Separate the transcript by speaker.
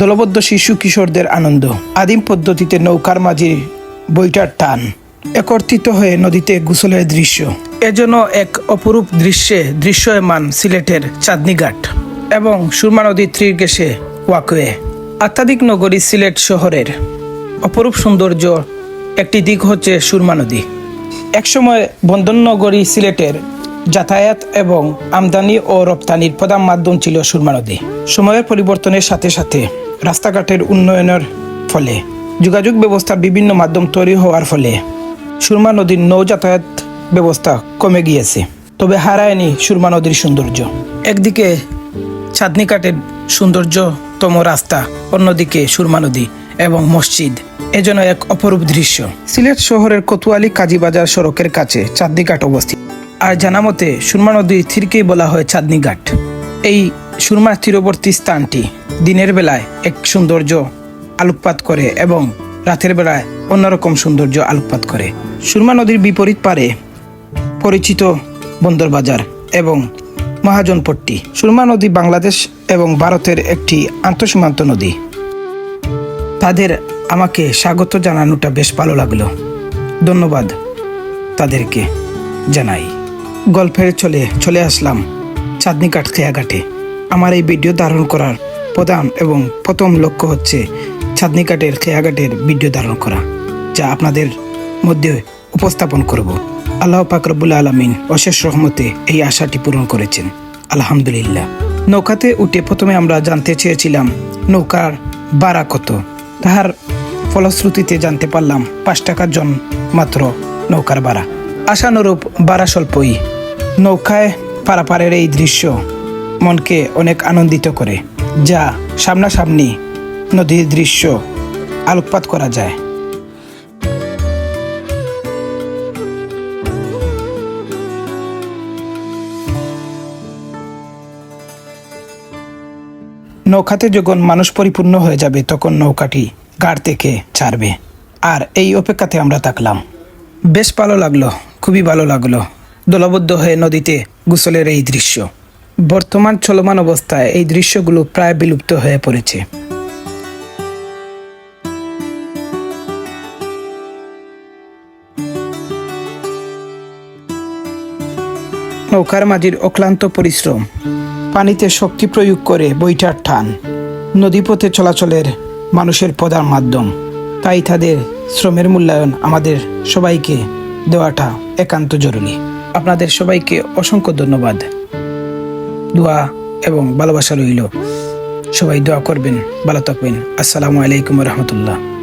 Speaker 1: দলবদ্ধ শিশু কিশোরদের আনন্দ। আদিম পদ্ধতিতে নৌকার মাঝে বইটার টান। একত্রিত হয়ে নদীতে গোসলের দৃশ্য। এজন্য এক অপরূপ দৃশ্যে দৃশ্যমান সিলেটের চাঁদনীঘাট এবং সুরমা নদীর তীর গেছে ওয়াকওয়ে। আত্মাধিক নগরী সিলেট শহরের অপরূপ সৌন্দর্য একটি দিক হচ্ছে সুরমা নদী। একসময় বন্দরনগরী সিলেটের যাতায়াত এবং আমদানি ও রপ্তানির প্রধান মাধ্যম ছিল সুরমা নদী। সময়ের পরিবর্তনের সাথে সাথে রাস্তাঘাটের উন্নয়নের ফলে। যোগাযোগ ব্যবস্থার বিভিন্ন মাধ্যম তৈরি হওয়ার ফলে সুরমা নদীর নৌ যাতায়াত ব্যবস্থা কমে গিয়েছে। তবে হারায়নি সুরমা নদীর সৌন্দর্য। একদিকে চাঁদনি কাটের সৌন্দর্যতম রাস্তা, অন্যদিকে সুরমা নদী এবং মসজিদ। এজন্য এক অপরূপ দৃশ্য। সিলেট শহরের কোতোয়ালি কাজীবাজার সড়কের কাছে চাঁদনিঘাট অবস্থিত। আর জানা মতে সুরমা নদীর তীরকেই বলা হয় চাঁদনিঘাট এই সুরমা তীরবর্তী স্থানটি দিনের বেলায় এক সৌন্দর্য আলোকপাত করে এবং রাতের বেলায় অন্যরকম সৌন্দর্য আলোকপাত করে। সুরমা নদীর বিপরীত পারে পরিচিত বন্দরবাজার এবং মহাজনপট্টি। সুরমা নদী বাংলাদেশ এবং ভারতের একটি আন্তঃসীমান্ত নদী। তাদের আমাকে স্বাগত জানানোটা বেশ ভালো লাগল। ধন্যবাদ তাদেরকে জানাই। গল্পের চলে চলে আসলাম চাঁদনি কাঠ খেয়াঘাটে। আমার এই ভিডিও ধারণ করার প্রধান এবং প্রথম লক্ষ্য হচ্ছে চাঁদনি কাঠের খেয়াঘাটের ভিডিও ধারণ করা, যা আপনাদের মধ্যে উপস্থাপন করব। আল্লাহ পাক রব্বুল আলমিন অশেষ রহমতে এই আশাটি পূরণ করেছেন। আলহামদুলিল্লাহ। নৌকাতে উঠে প্রথমে আমরা জানতে চেয়েছিলাম নৌকার ভাড়া কত। তাহার ফলশ্রুতিতে জানতে পারলাম পাঁচ টাকার জন মাত্র নৌকার ভাড়া। আশানুরূপ ভাড়া স্বল্পই। নৌকায় পারাপারের এই দৃশ্য মনকে অনেক আনন্দিত করে, যা সামনাসামনি নদীর দৃশ্য আলোকপাত করা যায়। নৌকাতে যখন মানুষ পরিপূর্ণ হয়ে যাবে, তখন নৌকাটি গাড় থেকে ছাড়বে। আর এই অপেক্ষাতে আমরা থাকলাম। বেশ ভালো লাগল, খুবই ভালো লাগল। দলবদ্ধ হয়ে নদীতে গোসলের এই দৃশ্য। বর্তমান চলমান অবস্থায় এই দৃশ্যগুলো প্রায় বিলুপ্ত হয়ে পড়েছে। নৌকার মাঝির অক্লান্ত পরিশ্রম, পানিতে শক্তি প্রয়োগ করে বইটার টান নদীপথে চলাচলের মানুষের প্রধান মাধ্যম। তাই তাদের শ্রমের মূল্যায়ন আমাদের সবাইকে দেওয়াটা একান্ত জরুরি। আপনাদের সবাইকে অসংখ্য ধন্যবাদ। দোয়া এবং ভালোবাসা রইল। সবাই দোয়া করবেন ভালো থাকবেন। আসসালামু আলাইকুম রহমতুল্লাহ।